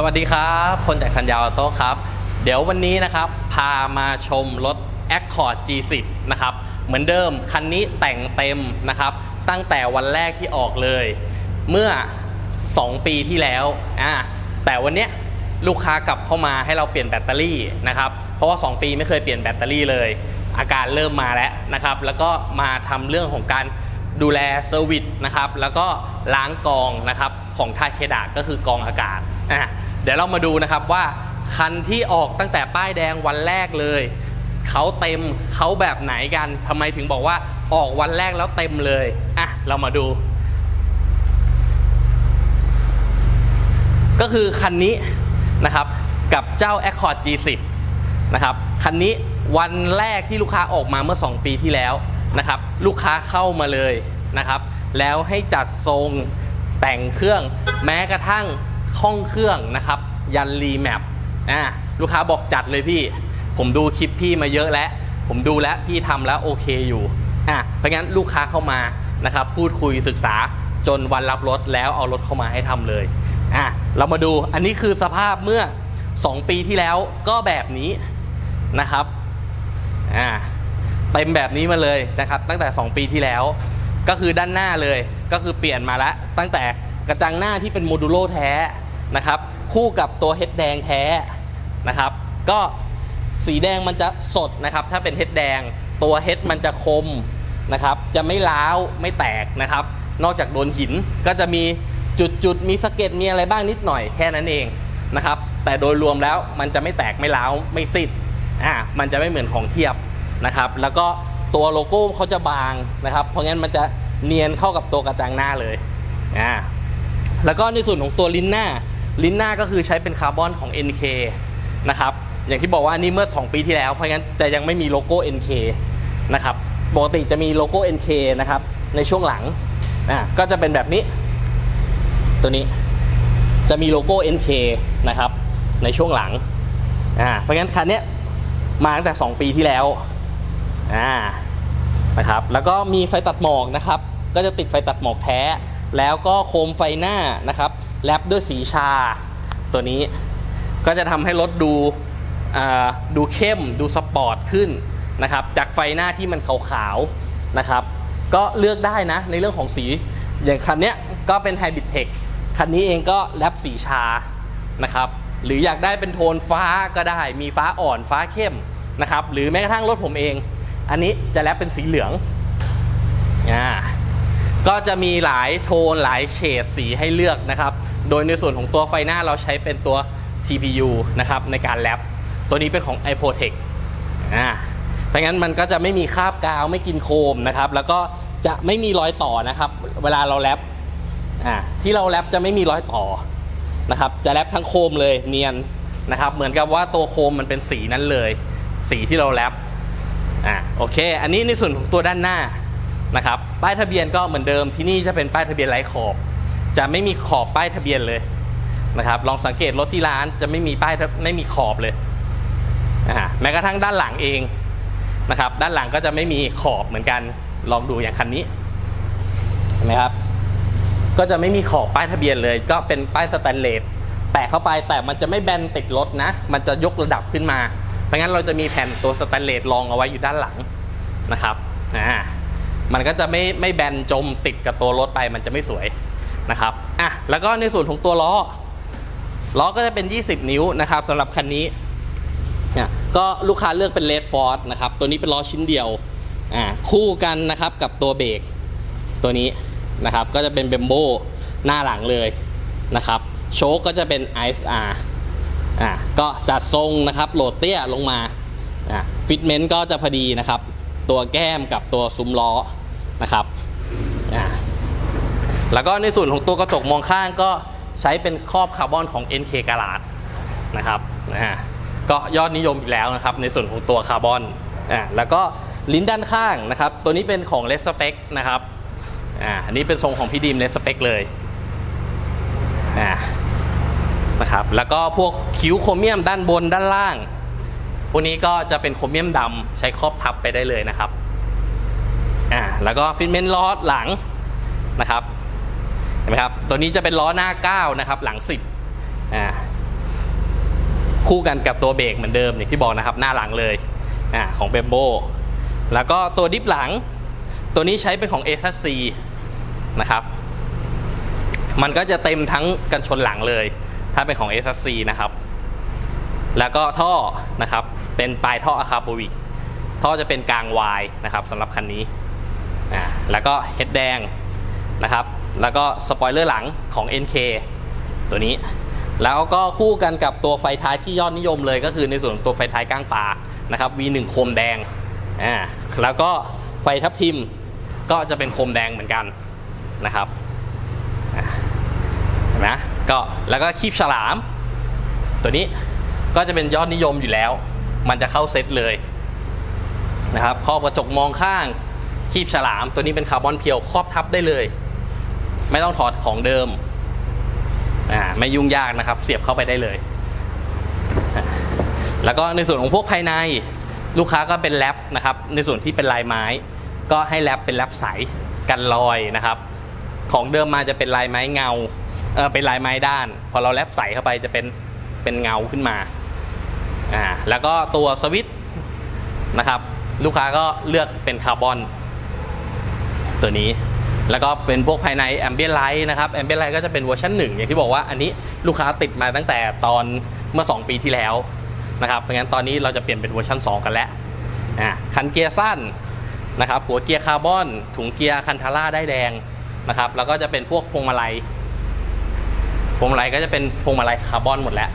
สวัสดีครับคนจากคันยาวโต้ครับ เดี๋ยววันนี้นะครับ พามาชมรถ Accord G10 นะครับ เหมือนเดิม คันนี้แต่งเต็มนะครับ ตั้งแต่วันแรกที่ออกเลย เมื่อ 2 ปีที่แล้วอ่าแต่วันเนี้ยลูกค้ากลับเข้ามาให้เราเปลี่ยนแบตเตอรี่นะครับ เพราะว่า 2 ปีไม่เคยเปลี่ยนแบตเตอรี่เลย อาการเริ่มมาแล้วนะครับ แล้วก็มาทำเรื่องของการดูแลเซอร์วิสนะครับ แล้วก็ล้างกองนะครับของทาเคดะก็คือกองอากาศอะ ดี๋ยวเรามาดูนะครับว่าคันที่ออกตั้งแต่ป้ายแดงวันแรกเลยเขาเต็มเขาแบบไหนกันทำไมถึงบอกว่าออกวันแรกแล้วเต็มเลยอะเรามาดู ก็คือคันนี้นะครับกับเจ้า Accord G10 นะครับคันนี้วันแรกที่ลูกค้าออกมาเมื่อ 2 ปีที่แล้วนะครับลูกค้าเข้ามาเลยนะครับ แล้วให้จัดทรงแต่งเครื่องแม้กระทั่ง ห้องเครื่องนะครับ ยันรีแมปอ่าลูกค้าบอกจัดเลยพี่ ผมดูคลิปพี่มาเยอะแล้ว ผมดูแล้วพี่ทำแล้วโอเคอยู่อะเพราะงั้นลูกค้าเข้ามานะครับ พูดคุยศึกษาจนวันรับรถแล้วเอารถเข้ามาให้ทำเลยอะเรามาดูอันนี้คือสภาพเมื่อ 2 ปีที่แล้วก็แบบนี้นะครับอ่าเต็มแบบนี้มาเลยนะครับ ตั้งแต่ 2 ปีที่แล้ว ก็คือด้านหน้าเลยก็คือเปลี่ยนมาแล้วตั้งแต่กระจังหน้าที่เป็นโมดูโลแท้ นะครับคู่กับตัวเฮดแดงแท้นะครับ ก็สีแดงมันจะสดนะครับ ถ้าเป็นเฮดแดงตัวเฮดมันจะคมนะครับ จะไม่ล้าวไม่แตกนะครับ นอกจากโดนหินก็จะมีจุดๆมีสะเก็ดมีอะไรบ้างนิดหน่อยแค่นั้นเองนะครับ แต่โดยรวมแล้วมันจะไม่แตกไม่ล้าวไม่ซิดอ่ามันจะไม่เหมือนของเทียบนะครับ แล้วก็ตัวโลโก้เขาจะบางนะครับ เพราะงั้นมันจะเนียนเข้ากับตัวกระจังหน้าเลยอ่าแล้วก็ในส่วนของตัวลิ้นหน้า ลิ้นหน้าก็คือใช้เป็นคาร์บอนของ NK นะครับ อย่างที่บอกว่านี่เมื่อ 2 ปีที่แล้ว เพราะงั้นจะยังไม่มีโลโก้ NK นะครับ ปกติจะมีโลโก้ NK นะครับ ในช่วงหลังอ่าก็จะเป็นแบบนี้ ตัวนี้จะมีโลโก้ NK นะครับ ในช่วงหลังอ่าเพราะงั้นคันนี้มาตั้งแต่ 2 ปีที่แล้วอ่านะครับ แล้วก็มีไฟตัดหมอกนะครับ ก็จะติดไฟตัดหมอกแท้ แล้วก็โคมไฟหน้านะครับ แลปด้วยสีชา ตัวนี้ก็จะทำให้รถดูอ่าดูเข้มดูสปอร์ตขึ้นนะครับจากไฟหน้าที่มันขาวๆนะครับ ก็เลือกได้นะในเรื่องของสี อย่างคันเนี้ยก็เป็น Hybrid Tech คันนี้เองก็แรปสีชานะครับหรืออยากได้เป็นโทนฟ้าก็ได้มีฟ้าอ่อนฟ้าเข้มนะครับหรือแม้กระทั่งรถผมเอง อันนี้จะแรปเป็นสีเหลืองอ่า ก็จะมีหลายโทนหลายเฉดสีให้เลือกนะครับ โดยในส่วนของตัวไฟหน้าเราใช้เป็นตัว TPU นะครับในการแรปตัวนี้เป็นของ i p o t e c อ่าเพราะงั้นมันก็จะไม่มีคราบกาวไม่กินโคมนะครับ แล้วก็จะไม่มีรอยต่อนะครับ เวลาเราแรปอ่าที่เราแรปจะไม่มีรอยต่อนะครับ จะแรปทั้งโคมเลยเนียนนะครับ เหมือนกับว่าตัวโคมมันเป็นสีนั้นเลย สีที่เราแรปอ่าโอเค อันนี้ในส่วนของตัวด้านหน้า นะครับป้ายทะเบียนก็เหมือนเดิมที่นี่จะเป็นป้ายทะเบียนไร้ขอบ จะไม่มีขอบป้ายทะเบียนเลยนะครับลองสังเกตรถที่ร้านจะไม่มีป้ายไม่มีขอบเลยอ่าแม้กระทั่งด้านหลังเองนะครับด้านหลังก็จะไม่มีขอบเหมือนกันลองดูอย่างคันนี้เห็นไหมครับก็จะไม่มีขอบป้ายทะเบียนเลย ก็เป็นป้ายสแตนเลสแปะเข้าไปแต่มันจะไม่แบนติดรถนะ มันจะยกระดับขึ้นมาเพราะงั้นเราจะมีแผ่นตัวสแตนเลสรองเอาไว้อยู่ด้านหลังนะครับอ่า มันก็จะไม่ไม่แบนจมติดกับตัวรถไปมันจะไม่สวยนะครับอะแล้วก็ในส่วนของตัวล้อล้อก็จะเป็น 20 นิ้วนะครับสำหรับคันนี้เนี่ยก็ลูกค้าเลือกเป็นเลดฟอร์ดนะครับตัวนี้เป็นล้อชิ้นเดียวอ่าคู่กันนะครับกับตัวเบรกตัวนี้นะครับก็จะเป็นเบมโบหน้าหลังเลยนะครับโชคก็จะเป็น ISR อ่าก็จัดทรงนะครับโหลดเตี้ยลงมาอ่าฟิตเมนต์ก็จะพอดีนะครับ ตัวแก้มกับตัวซุ้มล้อ นะครับแล้วก็ในส่วนของตัวกระจกมองข้างก็ใช้เป็นครอบคาร์บอนของ NK กาลาดนะครับนะก็ยอดนิยมอีกแล้วนะครับในส่วนของตัวคาร์บอนอ่าแล้วก็ลิ้นด้านข้างนะครับ ตัวนี้เป็นของเลสเปกนะครับอ่าอันนี้เป็นทรงของพี่ดีมเลสเปกเลยอ่านะครับแล้วก็พวกคิ้วโครเมียมด้านบนด้านล่างพวกนี้ก็จะเป็นโครเมียมดำใช้ครอบทับไปได้เลยนะครับ อ่าแล้วก็ฟิตเมนต์ล้อหลังนะครับเห็นไหมครับ ตัวนี้จะเป็นล้อหน้า 9 นะครับ หลัง 10อ่าคู่กันกับตัวเบรกเหมือนเดิมอย่างที่บอกนะครับ หน้าหลังเลยอ่าของเบมโบแล้วก็ตัวดิฟหลัง ตัวนี้ใช้เป็นของ a อ c นะครับ มันก็จะเต็มทั้งกันชนหลังเลย ถ้าเป็นของ a อ c นะครับ แล้วก็ท่อนะครับเป็นปลายท่ออะคาโบวิกท่อจะเป็นกลางวายนะครับสำหรับคันนี้ แล้วก็เฮดแดงนะครับ แล้วก็สปอยเลอร์หลังของ NK ตัวนี้ แล้วก็คู่กันกับตัวไฟท้ายที่ยอดนิยมเลยก็คือในส่วนของตัวไฟท้ายก้างปลานะครับ V1 โคมแดงอ่าแล้วก็ไฟทับทิมก็จะเป็นโคมแดงเหมือนกันนะครับเห็นไหมก็แล้วก็คีบฉลาม ตัวนี้ก็จะเป็นยอดนิยมอยู่แล้ว มันจะเข้าเซตเลยนะครับครอบกระจกมองข้าง คีบฉลามตัวนี้เป็นคาร์บอนเพียวครอบทับได้เลย ไม่ต้องถอดของเดิมอ่าไม่ยุ่งยากนะครับ เสียบเข้าไปได้เลย แล้วก็ในส่วนของพวกภายในลูกค้าก็เป็นแรปนะครับ ในส่วนที่เป็นลายไม้ ก็ให้แรปเป็นแรปใสกันรอยนะครับ ของเดิมมาจะเป็นลายไม้เงาเออเป็นลายไม้ด้าน พอเราแรปใสเข้าไปจะเป็นเป็นเงาขึ้นมาอ่าแล้วก็ตัวสวิตช์นะครับ ลูกค้าก็เลือกเป็นคาร์บอน ตัวนี้ แล้วก็เป็นพวกภายในแอมเบียนไลท์นะครับแอมเบียนไลท์ก็จะเป็นเวอร์ชันหนึ่งอย่างที่บอกว่าอันนี้ลูกค้าติดมาตั้งแต่ตอนเมื่อ 2 ปีที่แล้วนะครับเพราะงั้นตอนนี้เราจะเปลี่ยนเป็นเวอร์ชัน2 กันแล้วอ่าคันเกียร์สั้นนะครับหัวเกียร์คาร์บอน ถุงเกียร์คันทาร่าได้แดงนะครับแล้วก็จะเป็นพวกพวงมาลัยพวงมาลัยก็จะเป็นพวงมาลัยคาร์บอนหมดแล้ว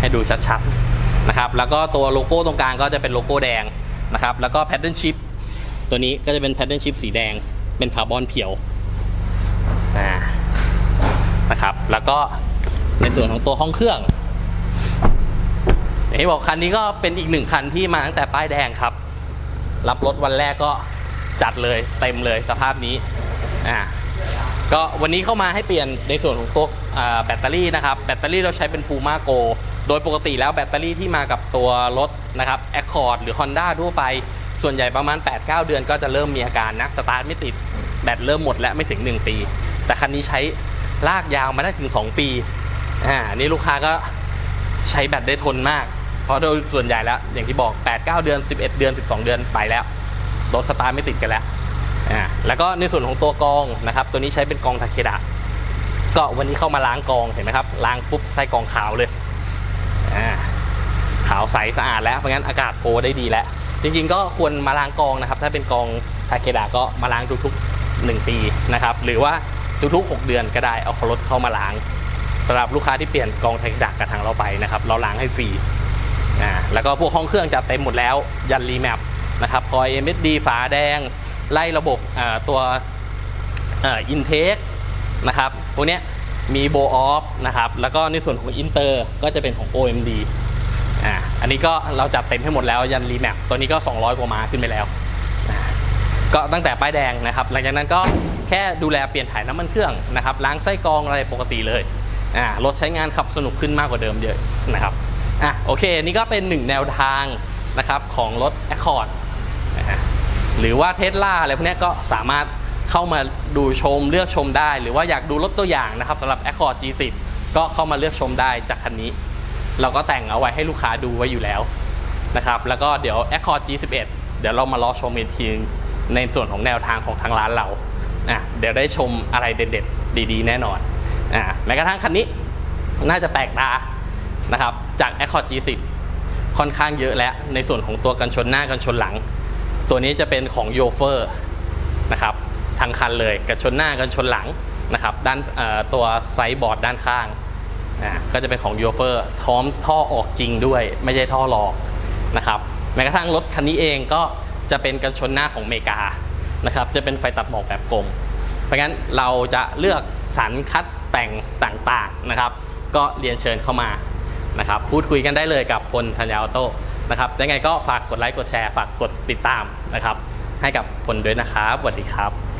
ให้ดูชัดๆนะครับ แล้วก็ตัวโลโก้ตรงกลางก็จะเป็นโลโก้แดง นะครับแล้วก็แพดเดิลชิพตัวนี้ก็จะเป็นแพดเดิลชิพสีแดงเป็นคาร์บอนเพียวนะครับแล้วก็ในส่วนของตัวห้องเครื่องอย่างที่บอกคันนี้ก็เป็นอีกหนึ่งคันที่มาตั้งแต่ป้ายแดงครับ รับรถวันแรกก็จัดเลยเต็มเลยสภาพนี้อ่าก็วันนี้เข้ามาให้เปลี่ยนในส่วนของตัวแบตเตอรี่นะครับ แบตเตอรี่เราใช้เป็น Puma Go โดยปกติแล้วแบตเตอรี่ที่มากับตัวรถนะครับ Accord หรือ Honda ทั่วไป ส่วนใหญ่ประมาณ 8-9 เดือนก็จะเริ่มมีอาการนะสตาร์ทไม่ติดแบตเริ่มหมดแล้วไม่ถึง 1 ปี แต่คันนี้ใช้ลากยาวมาได้ถึง 2 ปีอ่านี่ลูกค้าก็ใช้แบตได้ทนมาก เพราะโดยส่วนใหญ่แล้ว อย่างที่บอก 8-9 เดือน 11 เดือน 12 เดือนไปแล้วรถสตาร์ทไม่ติดกันแล้วอ่าแล้วก็ในส่วนของตัวกองนะครับ ตัวนี้ใช้เป็นกองทาเคดะก็วันนี้เข้ามาล้างกองเห็นไหมครับล้างปุ๊บใส่กองขาวเลยาวใสสะอาดแล้วเพราะงั้นอากาศโฟได้ดีแล้ว จริงๆก็ควรมาล้างกองนะครับ ถ้าเป็นกองทาเคดะก็มาล้างทุกๆ 1 ปีนะครับ หรือว่าทุกๆ 6 เดือนก็ได้เอารถเข้ามาล้างสำหรับลูกค้าที่เปลี่ยนกองทาเคดะกับทางเราไปนะครับ เราล้างให้ฟรีอ่าแล้วก็พวกห้องเครื่องจัดเต็มหมดแล้วยันรีแมปนะครับคอย MSD ฝาแดง ไล่ระบบอ่าตัวอินเทคนะครับพวกเนี้ยมีโบออฟนะครับ แล้วก็ในส่วนของอินเตอร์ก็จะเป็นของ OMD อ่าอันนี้ก็เราจัดเต็มให้หมดแล้วยันรีแมปตัวนี้ก็ 200 กว่ามาขึ้นไปแล้วก็ตั้งแต่ป้ายแดงนะครับ หลังจากนั้นก็แค่ดูแลเปลี่ยนถ่ายน้ำมันเครื่องนะครับล้างไส้กรองอะไรปกติเลยอ่ารถใช้งานขับสนุกขึ้นมากกว่าเดิมเยอะนะครับอะโอเคนี่ก็เป็นหนึ่งแนวทางนะครับของรถ Accord นะฮะหรือว่าเทสลาอะไรพวกนี้ก็สามารถเข้ามาดูชมเลือกชมได้ หรือว่าอยากดูรถตัวอย่างนะครับสำหรับ Accord G10 ก็เข้ามาเลือกชมได้จากคันนี้ เราก็แต่งเอาไว้ให้ลูกค้าดูไว้อยู่แล้วนะครับ แล้วก็เดี๋ยว Accord G11 เดี๋ยวเรามารอชมอีกทีในส่วนของแนวทางของทางร้านเราอะเดี๋ยวได้ชมอะไรเด็ดๆ ดีๆ แน่นอนอะแม้กระทั่งคันนี้น่าจะแปลกตานะครับจาก Accord G10 ค่อนข้างเยอะแล้วในส่วนของตัวกันชนหน้ากันชนหลัง ตัวนี้จะเป็นของโยเฟอร์นะครับทั้งคันเลยกันชนหน้ากันชนหลังนะครับด้านตัวไซส์บอร์ดด้านข้าง อ่าก็จะเป็นของโยเฟอร์พร้อมท่อออกจริงด้วย ไม่ใช่ท่อหลอกนะครับแม้กระทั่งรถคันนี้เองก็จะเป็นกันชนหน้าของอเมริกานะครับจะเป็นไฟตัดหมอกแบบกลม เพราะงั้นเราจะเลือกสรรคัดแต่งต่างๆนะครับ ก็เรียนเชิญเข้ามานะครับพูดคุยกันได้เลยกับพลธัญญาออโต้นะครับยังไงก็ฝากกดไลค์กดแชร์ฝากกดติดตามนะครับ ให้กับพลด้วยนะครับสวัสดีครับ